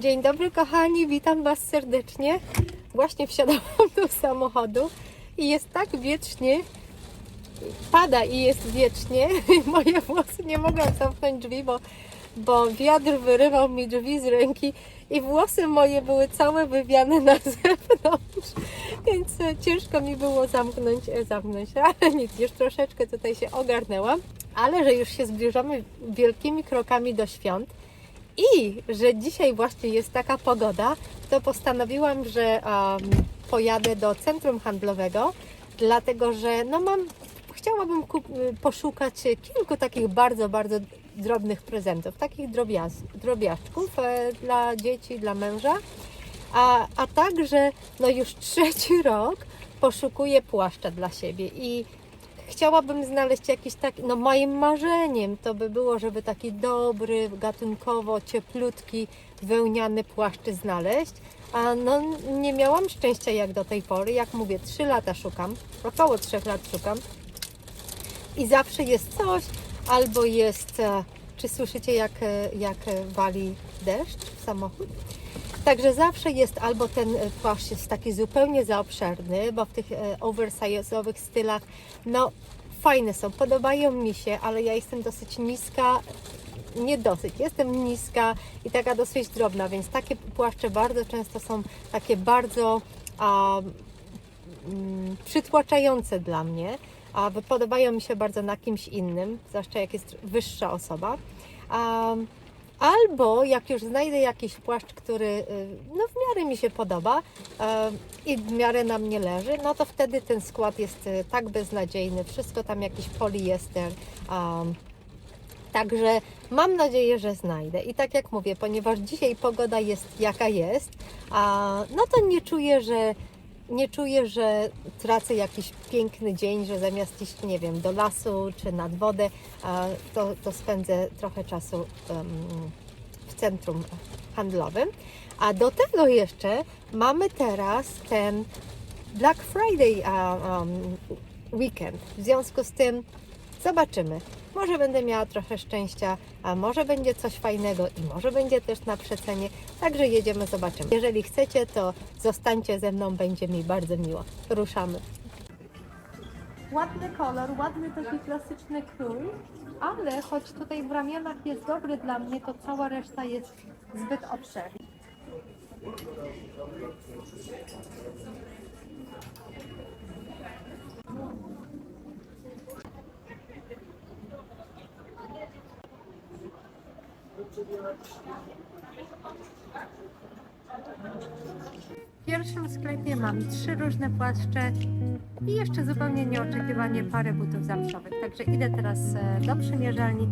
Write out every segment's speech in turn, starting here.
Dzień dobry kochani, witam Was serdecznie. Właśnie wsiadałam do samochodu i jest tak wiecznie, pada i jest wiecznie. Moje włosy nie mogą zamknąć drzwi, bo, bo wiatr wyrywał mi drzwi z ręki i włosy moje były całe wywiane na zewnątrz, więc e, ciężko mi było zamknąć, e, zamknąć, ale nic, już troszeczkę tutaj się ogarnęłam. Ale że już się zbliżamy wielkimi krokami do świąt, i że dzisiaj właśnie jest taka pogoda, to postanowiłam, że um, pojadę do centrum handlowego, dlatego że no mam, chciałabym kup, poszukać kilku takich bardzo, bardzo drobnych prezentów, takich drobiaz, e, dla dzieci, dla męża, a, a także no już trzeci rok poszukuję płaszcza dla siebie i chciałabym znaleźć jakiś taki, no moim marzeniem to by było, żeby taki dobry, gatunkowo cieplutki, wełniany płaszcz znaleźć. A no nie miałam szczęścia jak do tej pory. Jak mówię, 3 lata szukam, około 3 lat szukam. I zawsze jest coś, albo jest, e, czy słyszycie jak, e, jak wali deszcz w samochód? Także zawsze jest albo ten e, płaszcz jest taki zupełnie za obszerny, bo w tych e, oversize'owych stylach, no fajne są, podobają mi się, ale ja jestem dosyć niska, nie dosyć, jestem niska i taka dosyć drobna, więc takie płaszcze bardzo często są takie bardzo a, mm, przytłaczające dla mnie, a podobają mi się bardzo na kimś innym, zwłaszcza jak jest wyższa osoba. A, Albo jak już znajdę jakiś płaszcz, który y, no, w miarę mi się podoba e, i w miarę na mnie leży, no to wtedy ten skład jest y, tak beznadziejny, wszystko tam jakiś poliester. Um, Także mam nadzieję, że znajdę. I tak jak mówię, ponieważ dzisiaj pogoda jest jaka jest, a, no to nie czuję, że nie czuję, że tracę jakiś piękny dzień, że zamiast iść, nie wiem, do lasu czy nad wodę, to, to spędzę trochę czasu w centrum handlowym. A do tego jeszcze mamy teraz ten Black Friday um, weekend. W związku z tym zobaczymy. Może będę miała trochę szczęścia, a może będzie coś fajnego i może będzie też na przecenie. Także jedziemy, zobaczymy. Jeżeli chcecie, to zostańcie ze mną, będzie mi bardzo miło. Ruszamy. Ładny kolor, ładny taki klasyczny krój, ale choć tutaj w ramionach jest dobry dla mnie, to cała reszta jest zbyt obszerna. W pierwszym sklepie mam trzy różne płaszcze i jeszcze zupełnie nieoczekiwanie parę butów zamszowych. Także idę teraz e, do przymierzalni.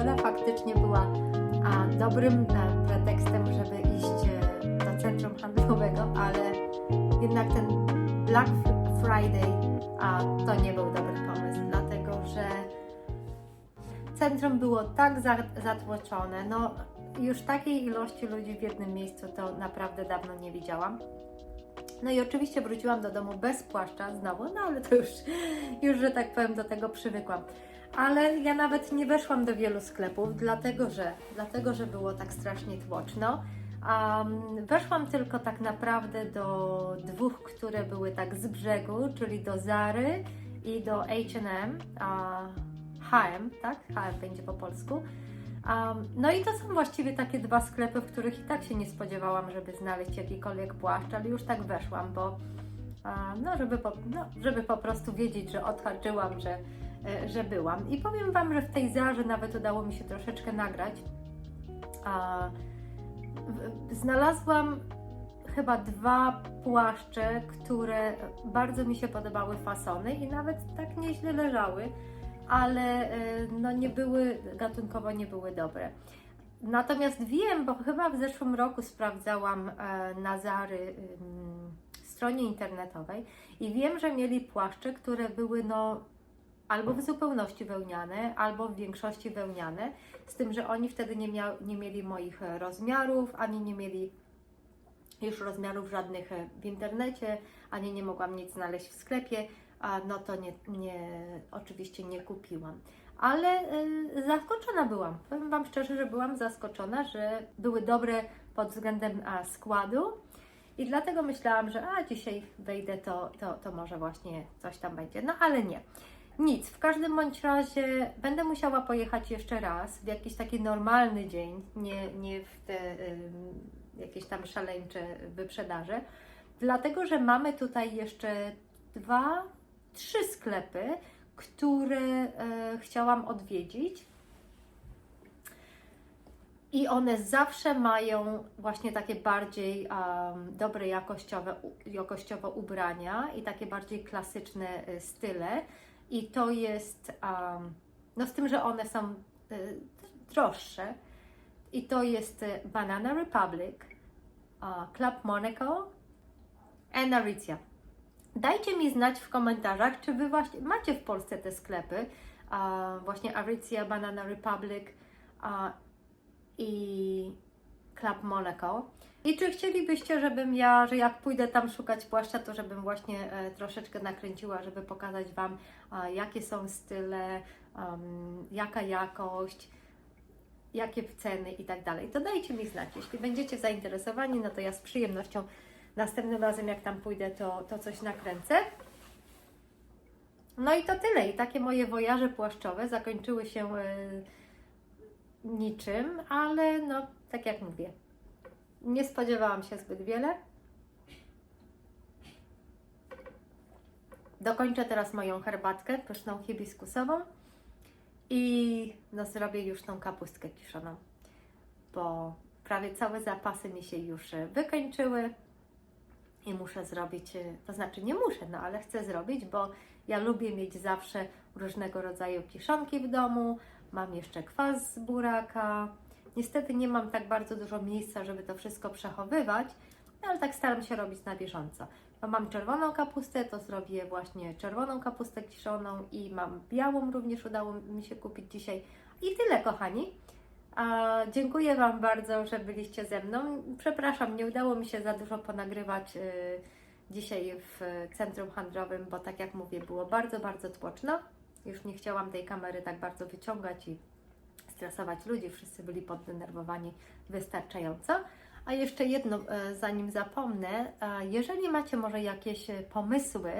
Pogoda faktycznie była a, dobrym e, pretekstem, żeby iść e, do centrum handlowego, ale jednak ten Black Friday a, to nie był dobry pomysł, dlatego że centrum było tak za, zatłoczone, no już takiej ilości ludzi w jednym miejscu to naprawdę dawno nie widziałam. No i oczywiście wróciłam do domu bez płaszcza znowu, no ale to już, już że tak powiem, do tego przywykłam. Ale ja nawet nie weszłam do wielu sklepów, dlatego że, dlatego, że było tak strasznie tłoczno. Um, weszłam tylko tak naprawdę do dwóch, które były tak z brzegu, czyli do Zary i do H&M, H&M, tak? H&M będzie po polsku. Um, no i to są właściwie takie dwa sklepy, w których i tak się nie spodziewałam, żeby znaleźć jakikolwiek płaszcz, ale już tak weszłam, bo no, żeby po, no, żeby po prostu wiedzieć, że odhaczyłam, że, że byłam. I powiem Wam, że w tej zarze nawet udało mi się troszeczkę nagrać. A, znalazłam chyba dwa płaszcze, które bardzo mi się podobały fasony i nawet tak nieźle leżały, ale y, no nie były, gatunkowo nie były dobre. Natomiast wiem, bo chyba w zeszłym roku sprawdzałam e, na Zary stronie internetowej i wiem, że mieli płaszcze, które były no albo w zupełności wełniane, albo w większości wełniane, z tym, że oni wtedy nie, nie mieli moich e, rozmiarów, ani nie mieli już rozmiarów żadnych e, w internecie, ani nie mogłam nic znaleźć w sklepie, a no to nie, nie oczywiście nie kupiłam. Ale y, zaskoczona byłam. Powiem Wam szczerze, że byłam zaskoczona, że były dobre pod względem a, składu. I dlatego myślałam, że a dzisiaj wejdę, to, to, to może właśnie coś tam będzie. No ale nie. Nic, w każdym bądź razie będę musiała pojechać jeszcze raz w jakiś taki normalny dzień, nie, nie w te jakieś tam szaleńcze wyprzedaże, dlatego że mamy tutaj jeszcze dwa, trzy sklepy, które e, chciałam odwiedzić. I one zawsze mają właśnie takie bardziej um, dobre jakościowe, jakościowe ubrania i takie bardziej klasyczne e, style. I to jest, um, no z tym, że one są e, droższe. I to jest e, Banana Republic, a, Club Monaco and Aritzia. Dajcie mi znać w komentarzach, czy Wy właśnie macie w Polsce te sklepy, a, właśnie Aritzia, Banana Republic a, i Club Monaco. I czy chcielibyście, żebym ja, że jak pójdę tam szukać płaszcza, to żebym właśnie e, troszeczkę nakręciła, żeby pokazać Wam, a, jakie są style, jaka jakość, jakie ceny i tak dalej. To dajcie mi znać. Jeśli będziecie zainteresowani, no to ja z przyjemnością następnym razem, jak tam pójdę, to, to coś nakręcę. No i to tyle. I takie moje wojaże płaszczowe zakończyły się e, niczym, ale no, tak jak mówię, nie spodziewałam się zbyt wiele. Dokończę teraz moją herbatkę pyszną hibiskusową i no, zrobię już tą kapustkę kiszoną, bo prawie całe zapasy mi się już wykończyły i muszę zrobić, to znaczy nie muszę, no ale chcę zrobić, bo ja lubię mieć zawsze różnego rodzaju kiszonki w domu, mam jeszcze kwas z buraka. Niestety nie mam tak bardzo dużo miejsca, żeby to wszystko przechowywać, no ale tak staram się robić na bieżąco. Bo mam czerwoną kapustę, to zrobię właśnie czerwoną kapustę kiszoną i mam białą również udało mi się kupić dzisiaj. I tyle, kochani. A, dziękuję Wam bardzo, że byliście ze mną. Przepraszam, nie udało mi się za dużo ponagrywać y, dzisiaj w centrum handlowym, bo tak jak mówię, było bardzo, bardzo tłoczno. Już nie chciałam tej kamery tak bardzo wyciągać i stresować ludzi. Wszyscy byli poddenerwowani wystarczająco. A jeszcze jedno, e, zanim zapomnę, e, jeżeli macie może jakieś e, pomysły,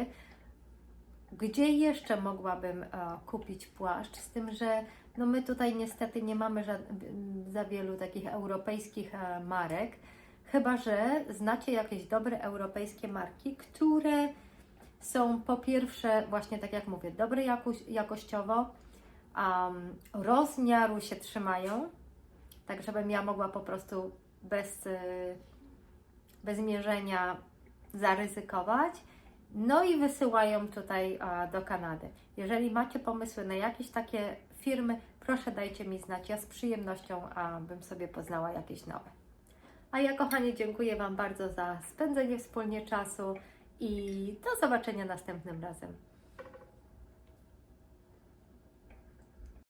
gdzie jeszcze mogłabym kupić płaszcz, z tym, że no my tutaj niestety nie mamy za wielu takich europejskich marek, chyba że znacie jakieś dobre europejskie marki, które są po pierwsze, właśnie tak jak mówię, dobre jakoś, jakościowo, um, rozmiaru się trzymają, tak żebym ja mogła po prostu bez, y, bez mierzenia zaryzykować. No i wysyłają tutaj do Kanady. Jeżeli macie pomysły na jakieś takie firmy, proszę dajcie mi znać. Ja z przyjemnością bym sobie poznała jakieś nowe. A ja, kochani, dziękuję Wam bardzo za spędzenie wspólnie czasu i do zobaczenia następnym razem.